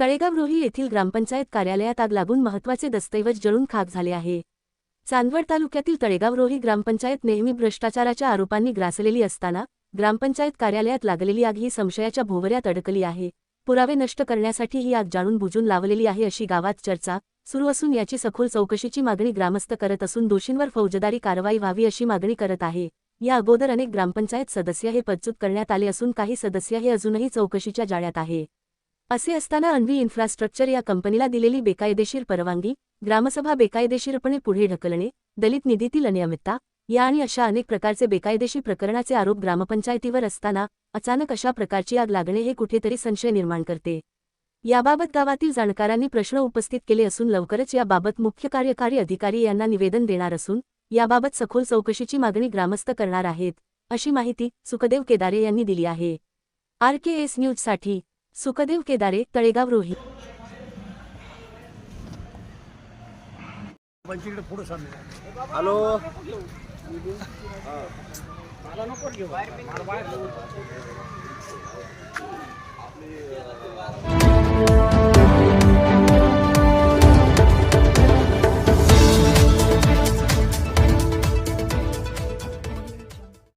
तळेगाव रोही येथील ग्रामपंचायत कार्यालयात आग लागून महत्त्वाचे दस्तऐवज जळून खाक झाले आहे. चांदवड तालुक्यातील तळेगाव रोही ग्रामपंचायत नेहमी भ्रष्टाचाराच्या आरोपांनी ग्रासलेली असताना ग्रामपंचायत कार्यालयात लागलेली आग ही संशयाच्या भोवऱ्यात अडकली आहे. पुरावे नष्ट करण्यासाठी ही आग जाणून बुजून लावलेली आहे अशी गावात चर्चा सुरू असून याची सखोल चौकशीची मागणी ग्रामस्थ करत असून दोषींवर फौजदारी कारवाई व्हावी अशी मागणी करत आहे. या अगोदर अनेक ग्रामपंचायत सदस्य हे पदच्युत करण्यात आले असून काही सदस्य हे अजूनही चौकशीच्या जाळ्यात आहे. असे असताना अन्वी इन्फ्रास्ट्रक्चर या कंपनीला दिलेली बेकायदेशीर परवानगी ग्रामसभा बेकायदेशीरपणे पुढे ढकलणे दलित निधीतील अनियमितता या आणि अशा अनेक प्रकारचे बेकायदेशीर प्रकरणाचे आरोप ग्रामपंचायतीवर असताना अचानक अशा प्रकारची आग लागणे हे कुठेतरी संशय निर्माण करते. याबाबत गावातील जाणकारांनी प्रश्न उपस्थित केले असून लवकरच याबाबत मुख्य कार्यकारी अधिकारी यांना निवेदन देणार असून याबाबत सखोल चौकशीची मागणी ग्रामस्थ करणार आहेत अशी माहिती सुखदेव केदारे यांनी दिली आहे. आर के एस न्यूजसाठी सुखदेव केदारे तळेगाव रोही. हॅलो मला नको घेऊ.